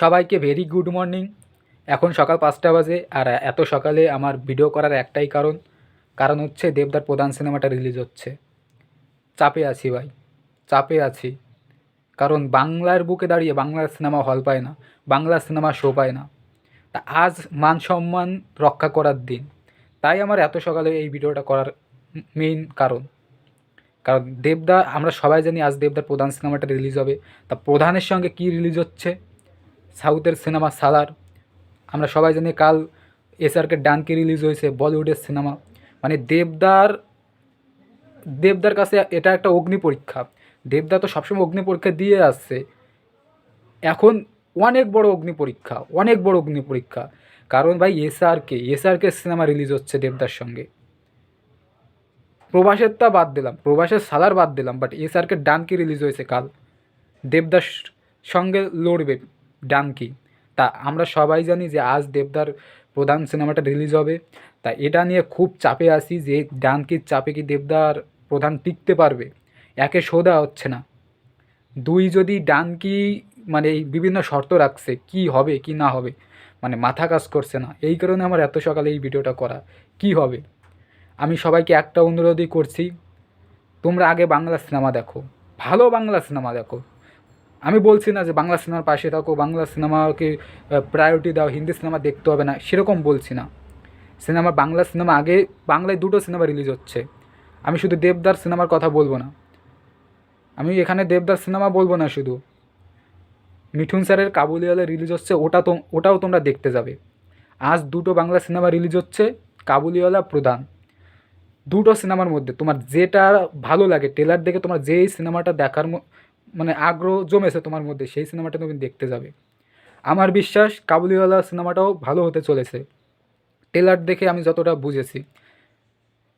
সবাইকে very good morning এখন সকাল পাঁচটা বাজে আর এত সকালে আমার ভিডিও করার একটাই কারণ কারণ হচ্ছে দেবদার প্রধান সিনেমাটা রিলিজ হচ্ছে। চাপে আছি ভাই, চাপে আছি। কারণ বাংলার বুকে দাঁড়িয়ে বাংলার সিনেমা হল পায় না বাংলার সিনেমা শো পায় না। তা আজ মান সম্মান রক্ষা করার দিন। তাই আমার এত সকালে এই ভিডিওটা করার মেইন কারণ। কারণ দেবদা, আমরা সবাই জানি আজ দেবদার প্রধান সিনেমাটা রিলিজ হবে। তা প্রধানের সঙ্গে কী রিলিজ হচ্ছে? সাউথের সিনেমা সালার। আমরা সবাই জানি কাল এসআরকে ডানকে রিলিজ হয়েছে বলিউডের সিনেমা। মানে দেবদার দেবদার কাছে এটা একটা অগ্নি পরীক্ষা। দেবদা তো সবসময় অগ্নি পরীক্ষা দিয়ে আসছে। এখন অনেক বড় অগ্নি পরীক্ষা, অনেক বড় অগ্নি পরীক্ষা। কারণ ভাই এসআরকে এসআরকে সিনেমা রিলিজ হচ্ছে দেবদার সঙ্গে। প্রবাসেরটা বাদ দিলাম প্রবাসের সালার বাদ দিলাম বাট এসআরকে ডানকি রিলিজ হয়েছে কাল। দেবদার সঙ্গে লড়বে। ডানকি। তা আমরা সবাই জানি যে আজ দেবদার প্রধান সিনেমাটা রিলিজ হবে। তা এটা নিয়ে খুব চাপে আসি যে ডানকির চাপে কি দেবদার প্রধান টিকতে পারবে? একে সোদা হচ্ছে না। দুই যদি ডানকি মানে বিভিন্ন শর্ত রাখছে, কি হবে, কি না হবে মানে মাথা কাজ করছে না, এই কারণে আমার এত সকালে এই ভিডিওটা করা। কি হবে? আমি সবাইকে একটা অনুরোধই করছি, তোমরা আগে বাংলা সিনেমা দেখো, ভালো বাংলা সিনেমা দেখো। আমি বলছি না যে বাংলা সিনেমার পাশে থাকো, বাংলা সিনেমাকে প্রায়োরিটি দাও, হিন্দি সিনেমা দেখতে হবে না, সেরকম বলছি না। সিনেমা, বাংলা সিনেমা আগে, বাংলায় দুটো সিনেমা রিলিজ হচ্ছে। আমি শুধু দেবদার সিনেমার কথা বলব না। আমি এখানে দেবদার সিনেমা বলব না শুধু। মিঠুন স্যারের কাবুলিওয়ালা রিলিজ হচ্ছে, ওটা তো, ওটাও তোমরা দেখতে যাবে। আজ দুটো বাংলা সিনেমা রিলিজ হচ্ছে, কাবুলিওয়ালা প্রধান। দুটো সিনেমার মধ্যে তোমার যেটা ভালো লাগে ট্রেলার দেখে তোমার যেই সিনেমাটা দেখার মানে আগ্রহ জমেছে তোমার মধ্যে, সেই সিনেমাটা তুমি দেখতে যাবে। আমার বিশ্বাস, কাবুলিওয়ালা সিনেমাটাও ভালো হতে চলেছে। টেলার দেখে আমি যতটা বুঝেছি।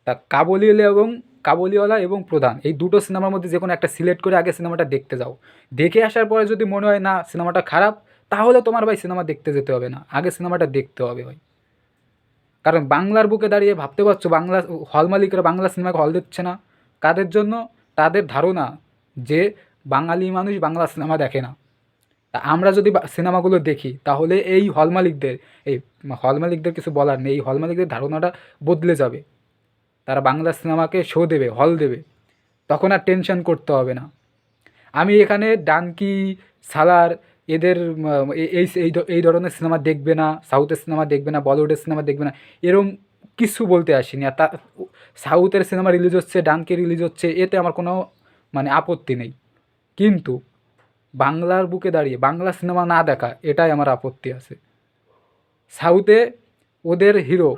তা কাবুলিওয়ালা এবং কাবুলিওয়ালা এবং প্রধান, এই দুটো সিনেমার মধ্যে যে কোনো একটা সিলেক্ট করে আগে সিনেমাটা দেখতে যাও। দেখে আসার পরে যদি মনে হয়, না, সিনেমাটা খারাপ, তাহলে তোমার ভাই সিনেমা দেখতে যেতে হবে না। আগে সিনেমাটা দেখতে হবে ভাই। কারণ বাংলার বুকে দাঁড়িয়ে ভাবতে পারছ, বাংলা, হল মালিকরা বাংলা সিনেমাকে হল দিচ্ছে না। কাদের জন্য? তাদের ধারণা যে বাঙালি মানুষ বাংলা সিনেমা দেখে না। তা আমরা যদি সিনেমাগুলো দেখি, তাহলে এই হল মালিকদের, এই হল মালিকদের কিছু বলার নেই, এই হল মালিকদের ধারণাটা বদলে যাবে। তারা বাংলা সিনেমাকে শো দেবে হল দেবে। তখন আর টেনশন করতে হবে না। আমি এখানে ডানকি, সালার এদের এই এই এই ধরনের সিনেমা দেখবে না, সাউথের সিনেমা দেখবে না, বলিউডের সিনেমা দেখবে না, এরম কিছু বলতে আসিনি। আর তা সাউথের সিনেমা রিলিজ হচ্ছে, ডানকি রিলিজ হচ্ছে, এতে আমার কোনো মানে আপত্তি নেই। কিন্তু বাংলার বুকে দাঁড়িয়ে, বাংলা সিনেমা না দেখা, এটাই আমার আপত্তি আছে। সাউথে ওদের হিরো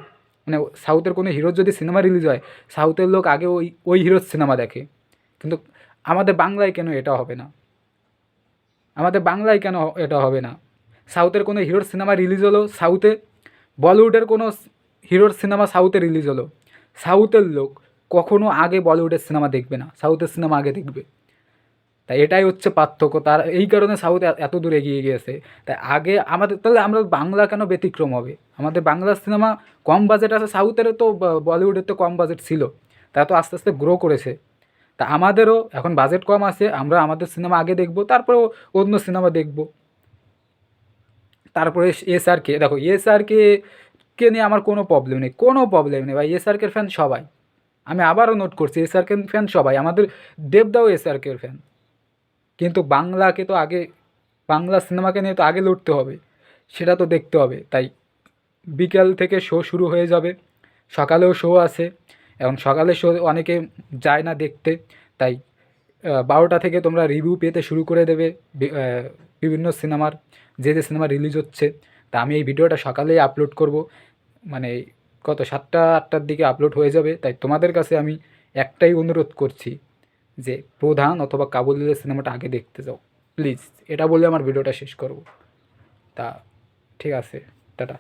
মানে সাউথের কোনো হিরোর যদি সিনেমা রিলিজ হয়, সাউথের লোক আগে ওই ওই হিরোর সিনেমা দেখে। কিন্তু আমাদের বাংলায় কেন এটা হবে না? আমাদের বাংলায় কেন এটা হবে না? সাউথের কোনো হিরোর সিনেমা রিলিজ হলো সাউথে, বলিউডের কোনো হিরোর সিনেমা সাউথে রিলিজ হলো। সাউথের লোক কখনো আগে বলিউডের সিনেমা দেখবে না, সাউথের সিনেমা আগে দেখবে। তাই এটাই হচ্ছে পার্থক্য। তার এই কারণে সাউথ এত দূর এগিয়ে গিয়েছে। তাই আগে আমাদের তাহলে আমরা বাংলা কেন ব্যতিক্রম হবে? আমাদের বাংলা সিনেমা কম বাজেট আছে, সাউথেরও তো বলিউডের তো কম বাজেট ছিল। তারা তো আস্তে আস্তে গ্রো করেছে। তা আমাদেরও এখন বাজেট কম আছে, আমরা আমাদের সিনেমা আগে দেখব তারপরে অন্য সিনেমা দেখব। তারপরে এস আর কে দেখো এস আর কে কে নিয়ে আমার কোনো প্রবলেম নেই। কোনো প্রবলেম নেই ভাই এস আর কের ফ্যান সবাই। আমি আবারও নোট করছি এস আর কে ফ্যান সবাই। আমাদের দেবদাও এস আর কের ফ্যান কিন্তু বাংলাকে তো আগে, বাংলা সিনেমাকে নিয়ে তো আগে লড়তে হবে, সেটা তো দেখতে হবে। তাই বিকেল থেকে শো শুরু হয়ে যাবে, সকালেও শো আছে এবং সকালে শো অনেকে যায় না দেখতে, তাই বারোটা থেকে তোমরা রিভিউ পেতে শুরু করে দেবে বিভিন্ন সিনেমার, যে যে সিনেমা রিলিজ হচ্ছে। তা আমি এই ভিডিওটা সকালেই আপলোড করব মানে কত, সাতটা, আটটার দিকে আপলোড হয়ে যাবে, তাই তোমাদের কাছে আমি একটাই অনুরোধ করছি যে প্রধান অথবা কাবুলিদের সিনেমাটা আগে দেখতে যাও। প্লিজ, এটা বলে আমার ভিডিওটা শেষ করব। তা, ঠিক আছে, টাটা।